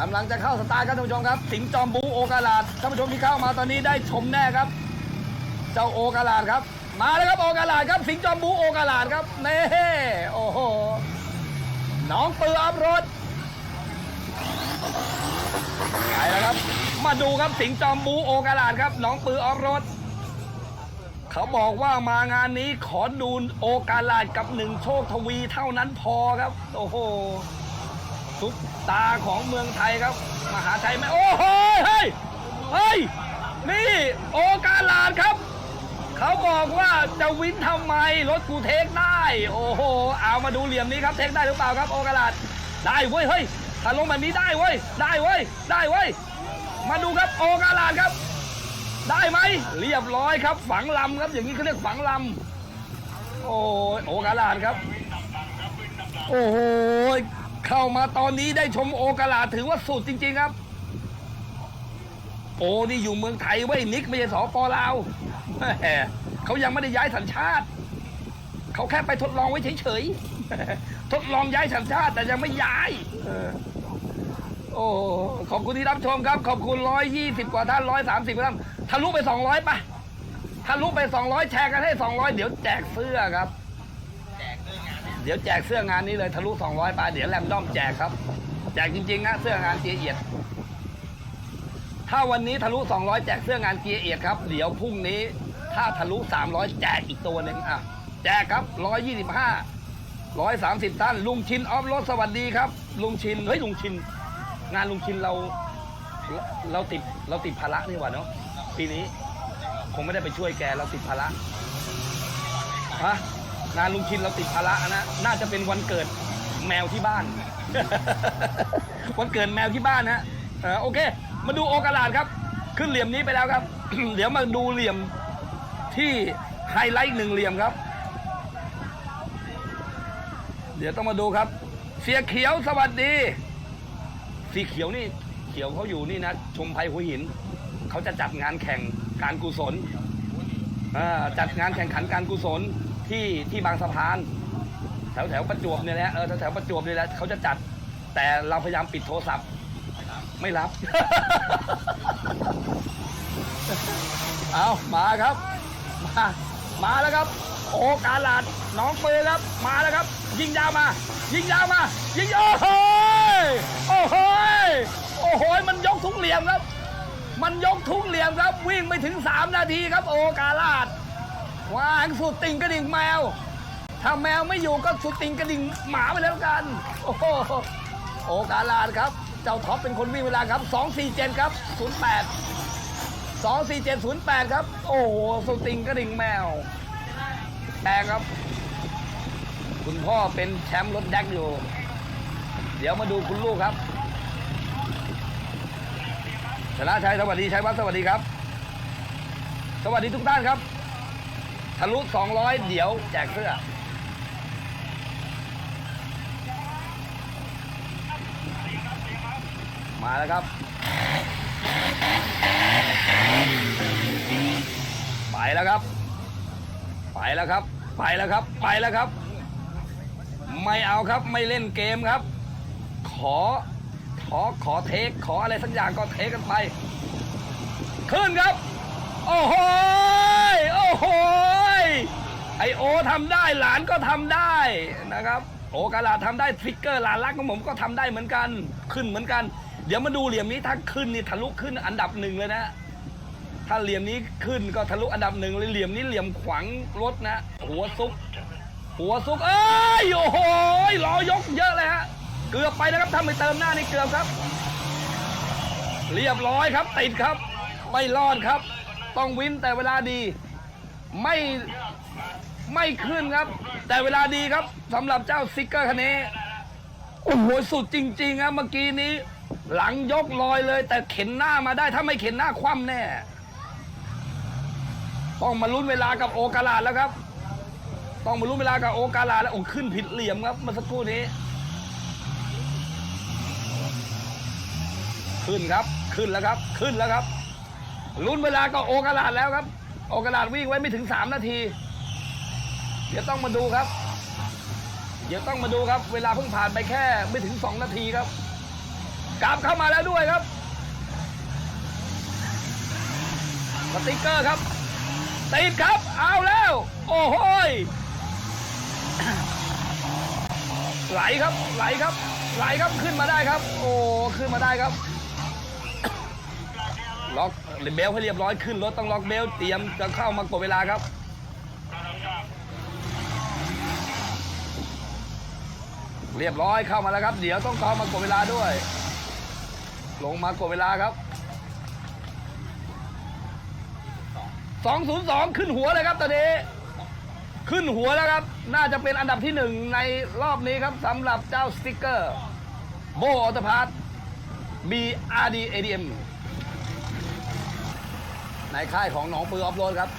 กำลังจะเข้าสตาร์ทครับท่านผู้ชมครับ สิงจอมบูโอกาลาดท่านผู้ชมที่เข้ามาตอนนี้ได้ชมแน่ครับ เจ้าโอกาลาดครับ มาแล้วครับโอกาลาดครับ สิงจอมบูโอกาลาดครับเน่โอ้โหน้องปืออัพรถไปแล้วครับ มาดูครับสิงจอมบูโอกาลาดครับน้องปือออฟรถเขาบอกว่ามางานนี้ขอดูโอกาลาดกับหนึ่งโชคทวีเท่านั้นพอครับ โอ้โห ซุปตาของเมืองไทยครับ มหาชัยไหมโอ้โหเฮ้ยเฮ้ยนี่โอกาลาดครับ เขาบอกว่าจะวินทำไมรถกูเทคได้ โอ้โหเอามาดูเหลี่ยมนี้ครับเทคได้หรือเปล่าครับโอกาลาดได้เว้ยเฮ้ยถ้าลงแบบนี้ได้เว้ยได้เว้ยได้เว้ยมาดูครับโอกาลาดครับ ได้ไหมเรียบร้อยครับ ฝังลำครับอย่างนี้เขาเรียกฝังลำโอ้โอกาลาดครับ โอ้โห เข้ามาตอนนี้ได้ชมโอกาลาถือว่าสุดจริง ๆครับ โอ้นี่อยู่เมืองไทยเว้ยนิกไม่ใช่สปลาวเขายังไม่ได้ย้ายสัญชาติ เขาแค่ไปทดลองไว้เฉยๆทดลองย้ายสัญชาติแต่ยังไม่ย้ายโอ้ขอบคุณที่รับชมครับ ขอบคุณร้อยยี่สิบกว่าท่านร้อยสามสิบท่านทะลุไปสองร้อยปะทะลุไปสองร้อยแชร์กันให้สองร้อยเดี๋ยวแจกเสื้อครับ เดี๋ยวแจกเสื้องานนี้เลยทะลุสองร้อยไปเดี๋ยวแรมด้อมแจกครับ แจกจริงๆนะเสื้องานเจียร์เอียด ถ้าวันนี้ทะลุ200แจกเสื้องานเกียร์เอียดครับ เดี๋ยวพรุ่งนี้ ถ้าทะลุ300แจกอีกตัวหนึ่งอะ แจกครับ 125 130ท่านลุงชินออฟรถสวัสดีครับ ลุงชิน เฮ้ยลุงชิน งานลุงชินเรา เราติดเราติดภาระนี่หว่าเนาะปีนี้คงไม่ได้ไปช่วยแกเราติดภาระฮะ งาลุงชินเราติดภาระนะน่าจะเป็นวันเกิดแมวที่บ้าน วันเกิดแมวที่บ้านนะโอเค มาดูโอกาลาดครับ ขึ้นเหลี่ยมนี้ไปแล้วครับ เดี๋ยวมาดูเหลี่ยมที่ไฮไลท์หนึ่งเหลี่ยมครับ เดี๋ยวต้องมาดูครับ เสียเขียวสวัสดี สีเขียวนี่เขียวเขาอยู่นี่นะ ชมภัยหัวหิน เขาจะจัดงานแข่งการกุศลจัดงานแข่งขันการกุศล ที่ที่บางสะพาน แถวแถวประจวบเนี่ยแหละเออแถวแถวประจวบเนี่ยแหละเขาจะจัด แต่เราพยายามปิดโทรศัพท์ ไม่รับ เอามาครับ มามาแล้วครับ โอกาลาดน้องเปยครับ มาแล้วครับ ยิงยาวมา ยิงยาวมา ยิงโอ้โหยโอ้โหยโอ้โหยมันยกทุกเหลี่ยมครับ มันยกทุกเหลี่ยมครับ วิ่งไม่ถึง 3 นาทีครับ โอกาลาด วางสุดติ่งกระดิ่งแมว ถ้าแมวไม่อยู่ก็สุดติ่งกระดิ่งหมาไปแล้วกัน โอ้โหโอกาลาดครับ เจ้าท็อปเป็นคนวิ่งเวลาครับ 247 ครับ 08 24708 ครับ โอ้โหสุดติ่งกระดิ่งแมวแดงครับ คุณพ่อเป็นแชมป์รถแดกอยู่ เดี๋ยวมาดูคุณลูกครับชนะชัยสวัสดีชัยวัฒน์สวัสดีครับ สวัสดีทุกท่านครับ ทะลุ200 เดี๋ยวแจกเสื้อ มาแล้วครับ ไปแล้วครับ ไปแล้วครับ ไปแล้วครับ ไปแล้วครับ ไม่เอาครับไม่เล่นเกมครับ ขอ ขอขอเทคขออะไรสักอย่างก็เทคกันไป ขึ้นครับ โอ้โหโอ้โห ไอโอทำได้หลานก็ทำได้นะครับ โอกาลาทำได้ทริกเกอร์หลานรักของผมก็ทำได้เหมือนกัน ขึ้นเหมือนกัน เดี๋ยวมาดูเหลี่ยมนี้ถ้าขึ้นนี่ทะลุขึ้นอันดับหนึ่งเลยนะถ้าเหลี่ยมนี้ขึ้นก็ทะลุอันดับหนึ่งเลยเหลี่ยมนี้เหลี่ยมขวางรถนะ หัวซุก หัวซุกเอ้ยโอ้โหยล้อยกเยอะเลยฮะเกือบไปนะครับถ้าไม่เติมหน้านี่เกือบครับ เรียบร้อยครับติดครับ ไม่รอดครับ ต้องวินแต่เวลาดี ไม่ ไม่ขึ้นครับ แต่เวลาดีครับสำหรับเจ้าซิกเกอร์คันนี้โอ้โหสุดจริง ๆ ครับเมื่อกี้นี้ หลังยกลอยเลย แต่เข็นหน้ามาได้ถ้าไม่เข็นหน้าคว่ำแน่ต้องมาลุ้นเวลากับโอกาลาดแล้วครับ ต้องมาลุ้นเวลากับโอกาลาดแล้วโอ้ขึ้นผิดเหลี่ยมครับเมื่อสักครู่นี้ ขึ้นครับขึ้นแล้วครับ ขึ้นแล้วครับลุ้นเวลาก็โอกาลาดแล้วครับ โอกาลาดวิ่งไว้ไม่ถึง3นาที เดี๋ยวต้องมาดูครับ เดี๋ยวต้องมาดูครับ เวลาเพิ่งผ่านไปแค่ไม่ถึง 2 นาทีครับกลับเข้ามาแล้วด้วยครับสติกเกอร์ครับติดครับ เอาแล้ว โอ้โหไหลครับ ไหลครับ ไหลครับขึ้นมาได้ครับ โอ้ขึ้นมาได้ครับล็อกเบลให้เรียบร้อยขึ้นรถต้องล็อกเบลเตรียมจะเข้ามากดเวลาครับ เรียบร้อยเข้ามาแล้วครับ เดี๋ยวต้องเข้ามากดเวลาด้วย ลงมากดเวลาครับ202 ขึ้นหัวเลยครับตอนนี้ ขึ้นหัวแล้วครับ น่าจะเป็นอันดับที่หนึ่งในรอบนี้ครับสำหรับเจ้าสติกเกอร์ โบออตพาร์ต BRD ADM ในค่ายของหนองปือออฟโรดครับ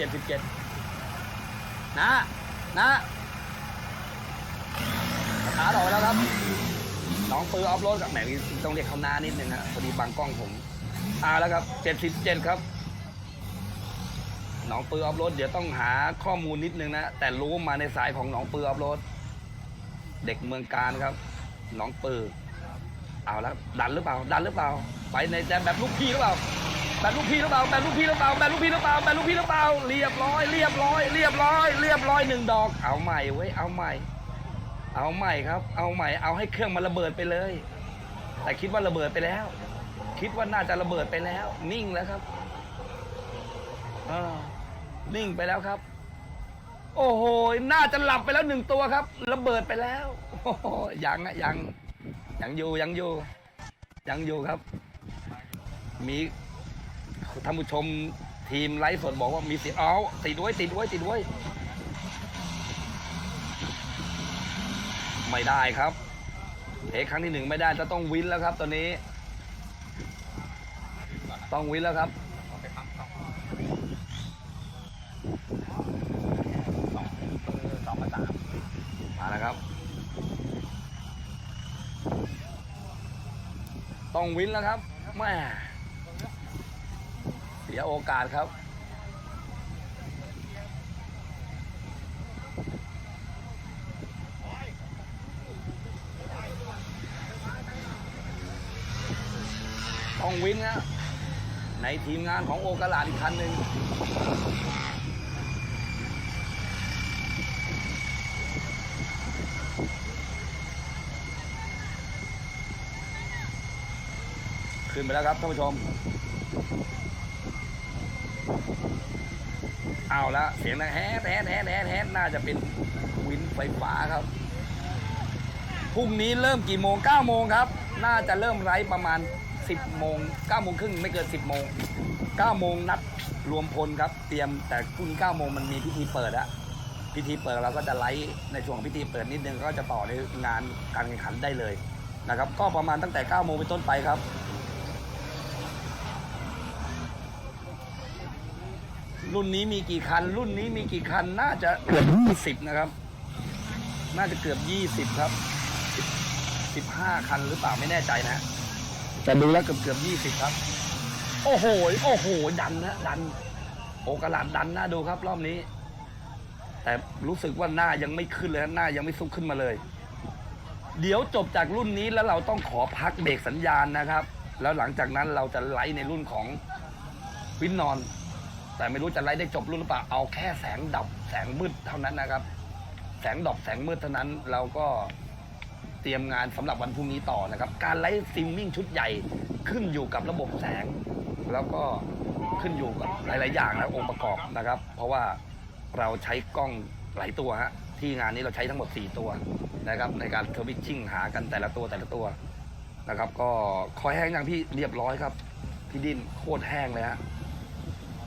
77 นะ นะ ขาดออกแล้วครับหนองปือออฟโรดกับแหมต้องเรียกเขาหน้านิดนึงฮะพอดีบังกล้องผมอาแล้วครับ77ครับหนองปือออฟโรดเดี๋ยวต้องหาข้อมูลนิดนึงนะ แต่รู้มาในสายของหนองปือออฟโรดเด็กเมืองการครับหนองปือเอาแล้วดันหรือเปล่า ดันหรือเปล่า ไปในแจมแบบลูกพี่หรือเปล่าแบบลูกพี่หรือเปล่าแบบลูกพี่หรือเปล่าแบบลูกพี่หรือเปล่าแบบลูกพี่หรือเปล่า เรียบร้อย เรียบร้อย เรียบร้อย เรียบร้อยหนึ่งดอก เอาใหม่เว้ย เอาใหม่ เอาใหม่ครับ เอาใหม่ เอาให้เครื่องมันระเบิดไปเลย แต่คิดว่าระเบิดไปแล้ว คิดว่าน่าจะระเบิดไปแล้ว นิ่งแล้วครับอนิ่งไปแล้วครับ โอ้โห น่าจะหลับไปแล้วหนึ่งตัวครับ ระเบิดไปแล้วโอ้โหยังอะยัง ยังอยู่ ยังอยู่ ยังอยู่ครับ มีท่านผู้ชมทีมไลฟ์สดบอกว่ามีสียงเอาติดไว้ติดไว้ติดไว้ ไม่ได้ครับเทคครั้งที่หนึ่งไม่ได้จะต้องวินแล้วครับตอนนี้ ต้องวินแล้วครับมมาแล้วครับ ต้องวินแล้วครับแม่เสียโอกาสครับ ต้องวินนะในทีมงานของโอกาลาดอีกคันหนึ่งขึ้นไปแล้วครับท่านผู้ชม เอาละเสียงดังแฮดแฮดแฮดแฮดแฮดน่าจะเป็นวินไฟฟ้าครับ พรุ่งนี้เริ่มกี่โมง9โมงครับ น่าจะเริ่มไลฟ์ประมาณ 10โมง9โมงครึ่งไม่เกิน 10โมง9โมงนัดรวมพลครับ เตรียมแต่พรุ่งนี้9โมงมันมีพิธีเปิดอะพิธีเปิดเราก็จะไลฟ์ในช่วงพิธีเปิดนิดนึงก็จะต่อในงานการแข่งขันได้เลยนะครับ ก็ประมาณตั้งแต่9โมงเป็นต้นไปครับรุ่นนี้มีกี่คัน รุ่นนี้มีกี่คัน น่าจะเกือบยี่สิบนะครับ น่าจะเกือบยี่สิบครับสิบห้าคันหรือเปล่าไม่แน่ใจนะ แต่ดูแล้วเกือบเกือบยี่สิบครับ โอ้โห โอ้โห ดันนะดัน โอกระลาดดันน่าดูครับ รอบนี้ แต่รู้สึกว่าหน้ายังไม่ขึ้นเลยหน้ายังไม่ซุกขึ้นมาเลย เดี๋ยวจบจากรุ่นนี้แล้วเราต้องขอพักเบรกสัญญาณนะครับ แล้วหลังจากนั้นเราจะไลฟ์ในรุ่นของวินนอน แต่ไม่รู้จะไล่ได้จบรุ่นหรือเปล่า เอาแค่แสงดับ แสงมืดเท่านั้นนะครับ แสงดับแสงมืดเท่านั้นเราก็ เตรียมงานสำหรับวันพรุ่งนี้ต่อนะครับ การไลฟ์สตรีมมิ่งชุดใหญ่ขึ้นอยู่กับระบบแสง แล้วก็ขึ้นอยู่กับหลาย ๆ อย่างนะองค์ประกอบนะครับ เพราะว่าเราใช้กล้องหลายตัวฮะที่งานนี้เราใช้ทั้งหมด 4 ตัวนะครับ ในการเทวิชชิ่งหากันแต่ละตัวแต่ละตัวนะครับ ก็คอยแห้งอย่างพี่เรียบร้อยครับ พี่ดินโคตรแห้งเลยฮะ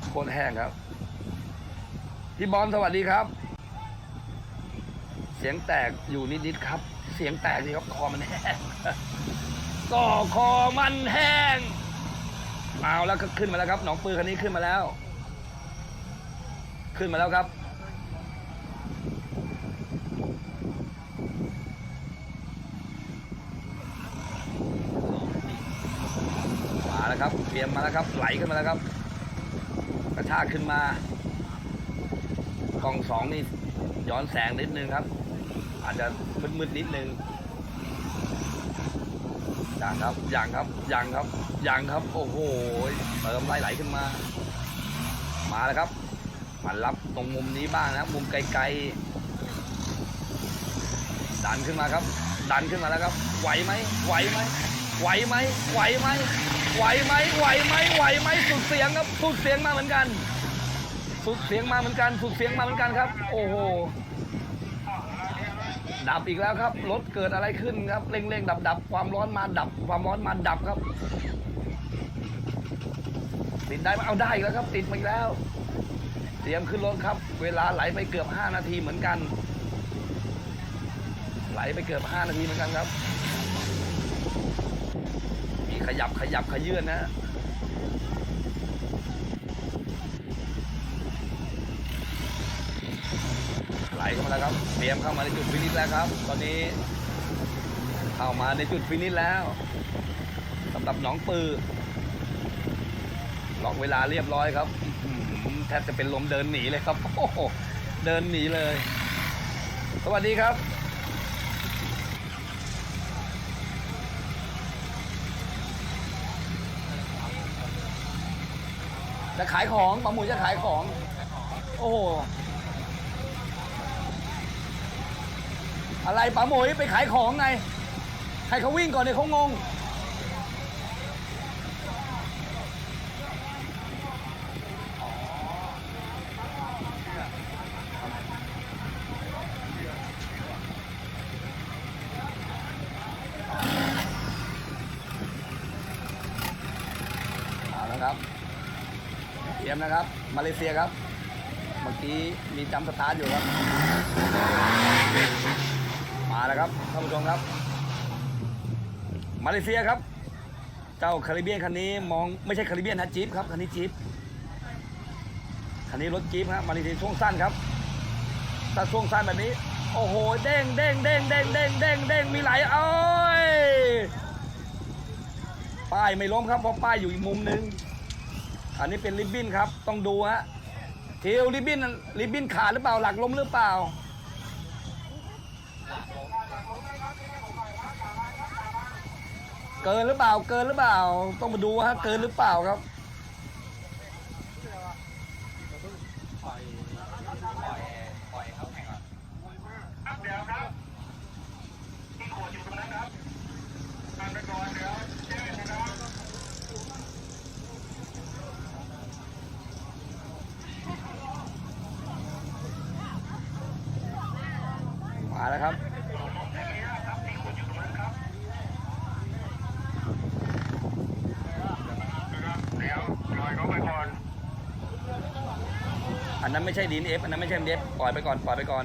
โคตรแห้งครับ พี่บอลสวัสดีครับ เสียงแตกอยู่นิด ๆ ครับ เสียงแตกสิครับคอมันแห้งก็คอมันแห้งเอาแล้วก็ขึ้นมาแล้วครับหนองปือคันนี้ขึ้นมาแล้ว ขึ้นมาแล้วครับมาแล้วครับเตรียมมาแล้วครับ ไหลขึ้นมาแล้วครับ กระชากขึ้นมากล้องสองนี่ย้อนแสงนิดนึงครับ อาจจะ มืดๆนิดนึงอย่างครับอย่างครับอย่างครับอย่างครับ โอ้โหเติมไหลไหลขึ้นมา มาแล้วครับมารับตรงมุมนี้บ้างนะมุมไกลๆดันขึ้นมาครับ ดันขึ้นมาแล้วครับ ไหวไหมไหวไหมไหวไหมไหวไหมไหวไหมไหวไหมไหวไหมสุดเสียงครับสุดเสียงมาเหมือนกัน สุดเสียงมาเหมือนกัน สุดเสียงมาเหมือนกันครับ โอ้โห ดับอีกแล้วครับ รถเกิดอะไรขึ้นครับเร่งๆดับดับความร้อนมาดับ ความร้อนมาดับครับ ติดได้ไหมเอาได้อีกแล้วครับ ติดมาอีกแล้ว เตรียมขึ้นรถครับ เวลาไหลไปเกือบ 5 นาทีเหมือนกัน ไหลไปเกือบ 5 นาทีเหมือนกันครับ มีขยับขยับขยื่นนะ ลเข้ามาแล้วครับเตรียมเข้ามาในจุดฟินิชแล้วครับ ตอนนี้ เข้ามาในจุดฟินิชแล้วสำหรับหนองปือล็อกเวลาเรียบร้อยครับแทบจะเป็นลมเดินหนีเลยครับโอ้โหเดินหนีเลย สวัสดีครับ จะขายของปลาหมูจะขายของ โอ้โห อะไรป๋าหมวยไปขายของไงให้เขาวิ่งก่อนเนี่ยเขางง เอาละครับ เตรียมนะครับ มาเลเซียครับ เมื่อกี้มีจำสตาร์ทอยู่ครับ มาแล้วครับท่านผู้ชมครับ มาเลเซียครับ เจ้าคาริเบียนคันนี้มองไม่ใช่คาริเบียนนะจี๊ปครับคันนี้จี๊ปคันนี้รถจี๊ปครับมาเลเซียช่วงสั้นครับถ้าช่วงสั้นแบบนี้ โอ้โหเด้งเด้งเด้งเด้งเด้งเด้งเด้งมีไหลเอ้ยป้ายไม่ล้มครับเพราะป้ายอยู่อีกมุมนึง อันนี้เป็นริบบิ้นครับต้องดูฮะเทลริบบิ้นริบบิ้นขาดหรือเปล่าหลักล้มหรือเปล่า เกินหรือเปล่า เกินหรือเปล่า ต้องมาดูฮะเกินหรือเปล่าครับปล่อยปล่อยปล่อยเขาแข่งก่อนมาแล้วครับ อันนั้น ไม่ใช่ดีนเอฟอันนั้นไม่ใช่เอฟปล่อยไปก่อนปล่อยไปก่อน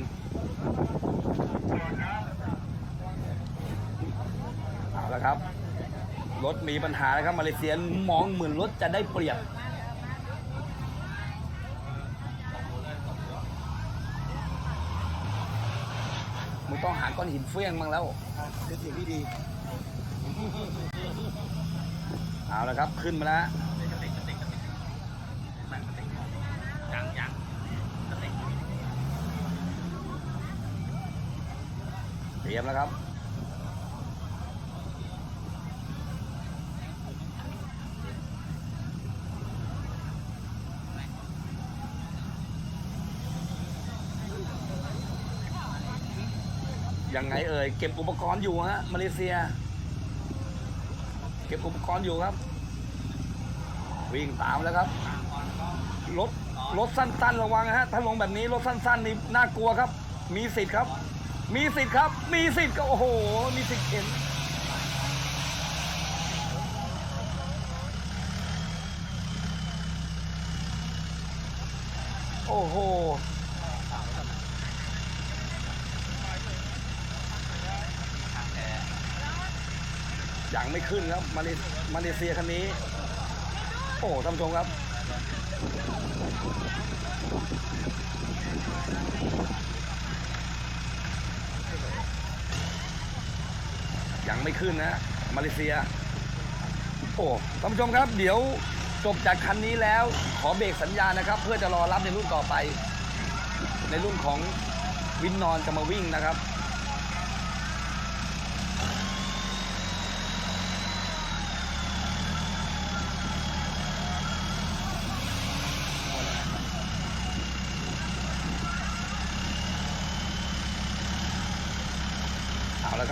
เอาละครับ รถมีปัญหาแล้วครับมาเลเซียมองเหมือนรถจะได้เปรียบมึงต้องหาก้อนหินเฟี้ยงมั้งแล้วคือสิ่งที่ดีเอาละครับขึ้นมาแล้วยังยังสติ เต รียมแล้วครับยังไงเอ่ยเก็บอุปกรณ์อยู่ฮะมาเลเซีย เก็บอุปกรณ์อยู่ครับ วิ่งตามแล้วครับรถรถสั้นๆ ระวังฮะถ้าลงแบบนี้รถสั้นๆนี่น่ากลัวครับ มีสิทธิ์ครับ มีสิทธิ์ครับ มีสิทธิ์ก็โอ้โห มีสิทธิ์เข็นโอ้โห ยังไม่ขึ้นครับ มาเลมาเลเซียคันนี้ โอ้ท่านผู้ชมครับ ยังไม่ขึ้นนะมาเลเซีย โอ้ท่านผู้ชมครับ เดี๋ยวจบจากคันนี้แล้ว ขอเบรกสัญญาณนะครับ เพื่อจะรอรับในรุ่นต่อไป ในรุ่นของวินนอนจะมาวิ่งนะครับ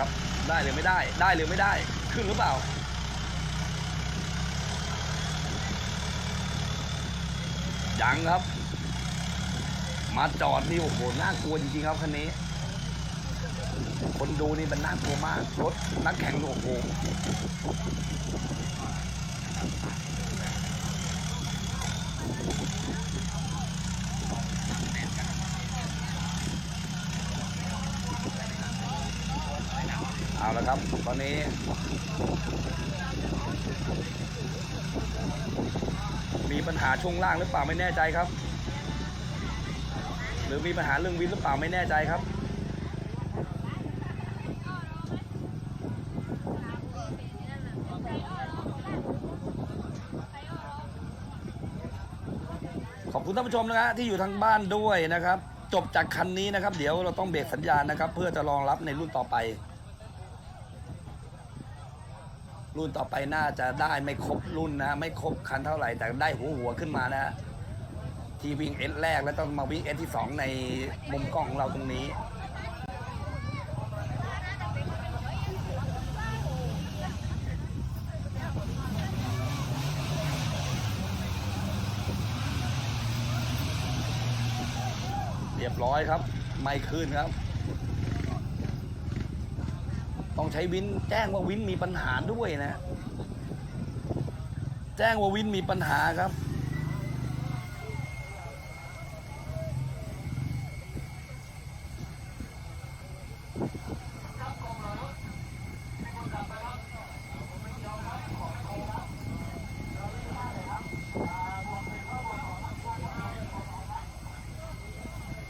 ครับ ได้หรือไม่ได้ ได้หรือไม่ได้ ขึ้นหรือเปล่า ยังครับ มาจอดนี่โอ้โห น่ากลัวจริงๆครับคันนี้ คนดูนี่มันน่ากลัวมาก รถนักแข่งโอ้โห เอาละ ครับ ตอนนี้มีปัญหาช่วงล่างหรือเปล่าไม่แน่ใจครับ หรือมีปัญหาเรื่องวินหรือเปล่าไม่แน่ใจครับ ขอบคุณท่านผู้ชมนะฮะที่อยู่ทางบ้านด้วยนะครับ จบจากคันนี้นะครับ เดี๋ยวเราต้องเบรกสัญญาณนะครับ เพื่อจะรองรับในรุ่นต่อไป รุ่นต่อไปน่าจะได้ไม่ครบรุ่นนะ ไม่ครบคันเท่าไหร่ แต่ได้หัวหัวขึ้นมานะฮะที่วิ่งเอสแรกแล้วต้องมาวิ่งเอสที่สองในมุมกล้องของเราตรงนี้เรียบร้อยครับ ไม่ขึ้นครับ ต้องใช้วินแจ้งว่าวินมีปัญหาด้วยนะ แจ้งว่าวินมีปัญหาครับ